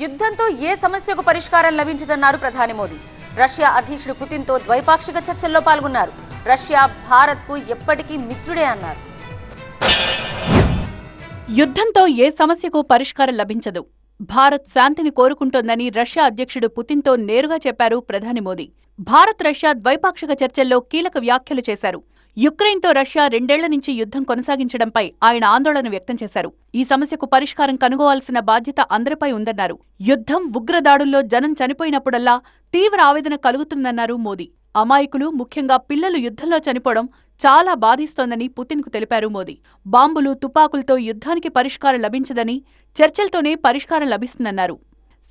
యుద్ధంతో ఏ సమస్యకు పరిష్కారం లభించదన్నారు ప్రధాని మోదీ. రష్యా అధ్యక్షుడు పుతిన్తో ద్వైపాక్షిక చర్చల్లో పాల్గొన్నారు. రష్యా భారత్కు ఎప్పటికీ మిత్రుడే అన్నారు. యుద్ధంతో ఏ సమస్యకు పరిష్కారం లభించదు. భారత్ శాంతిని కోరుకుంటోందని రష్యా అధ్యక్షుడు పుతిన్తో నేరుగా చెప్పారు ప్రధాని మోదీ. భారత్ రష్యా ద్వైపాక్షిక చర్చల్లో కీలక వ్యాఖ్యలు చేశారు. యుక్రెయిన్తో రష్యా రెండేళ్ళ నుంచి యుద్ధం కొనసాగించడంపై ఆయన ఆందోళన వ్యక్తం చేశారు. ఈ సమస్యకు పరిష్కారం కనుగోవాల్సిన బాధ్యత అందరిపై ఉందన్నారు. యుద్ధం ఉగ్రదాడుల్లో జనం చనిపోయినప్పుడల్లా తీవ్ర ఆవేదన కలుగుతుందన్నారు మోదీ. అమాయకులు ముఖ్యంగా పిల్లలు యుద్ధంలో చనిపోవడం చాలా బాధిస్తోందని పుతిన్కు తెలిపారు మోదీ. బాంబులు తుపాకులతో యుద్ధానికి పరిష్కారం లభించదని చర్చలతోనే పరిష్కారం లభిస్తుందన్నారు.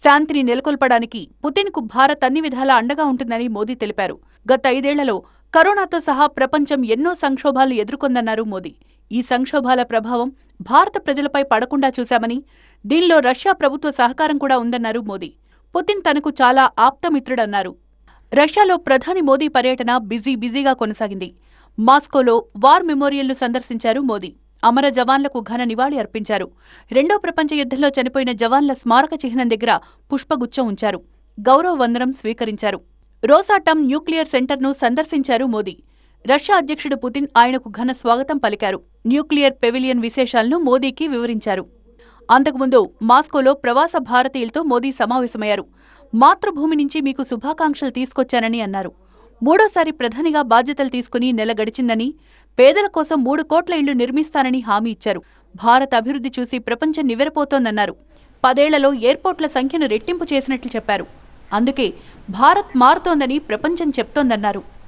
శాంతిని నెలకొల్పడానికి పుతిన్కు భారత్ అన్ని విధాలా అండగా ఉంటుందని మోదీ తెలిపారు. గత ఐదేళ్ళలో కరోనాతో సహా ప్రపంచం ఎన్నో సంక్షోభాలు ఎదుర్కొందన్నారు మోదీ. ఈ సంక్షోభాల ప్రభావం భారత ప్రజలపై పడకుండా చూశామని దీనిలో రష్యా ప్రభుత్వ సహకారం కూడా ఉందన్నారు మోదీ. పుతిన్ తనకు చాలా ఆప్తమిత్రుడన్నారు. రష్యాలో ప్రధాని మోదీ పర్యటన బిజీ బిజీగా కొనసాగింది. మాస్కోలో వార్ మెమోరియల్ను సందర్శించారు మోదీ. అమర జవాన్లకు ఘన నివాళి అర్పించారు. రెండో ప్రపంచ యుద్ధంలో చనిపోయిన జవాన్ల స్మారక చిహ్నం దగ్గర పుష్పగుచ్చం ఉంచారు. గౌరవ వందనం స్వీకరించారు. రోసాటమ్ న్యూక్లియర్ సెంటర్ను సందర్శించారు మోదీ. రష్యా అధ్యక్షుడు పుతిన్ ఆయనకు ఘన స్వాగతం పలికారు. న్యూక్లియర్ పెవిలియన్ విశేషాలను మోదీకి వివరించారు. అంతకుముందు మాస్కోలో ప్రవాస భారతీయులతో మోదీ సమావేశమయ్యారు. మాతృభూమి నుంచి మీకు శుభాకాంక్షలు తీసుకొచ్చానని అన్నారు. మూడోసారి ప్రధానిగా బాధ్యతలు తీసుకుని నెల గడిచిందని పేదల కోసం మూడు కోట్ల ఇళ్ళు నిర్మిస్తానని హామీ ఇచ్చారు. భారత్ అభివృద్ధి చూసి ప్రపంచం నివ్వెరపోతోందన్నారు. పదేళ్ళలో ఎయిర్పోర్ట్ల సంఖ్యను రెట్టింపు చేసినట్లు చెప్పారు. అందుకే భారత్ మారుతోందని ప్రపంచం చెప్తోందన్నారు.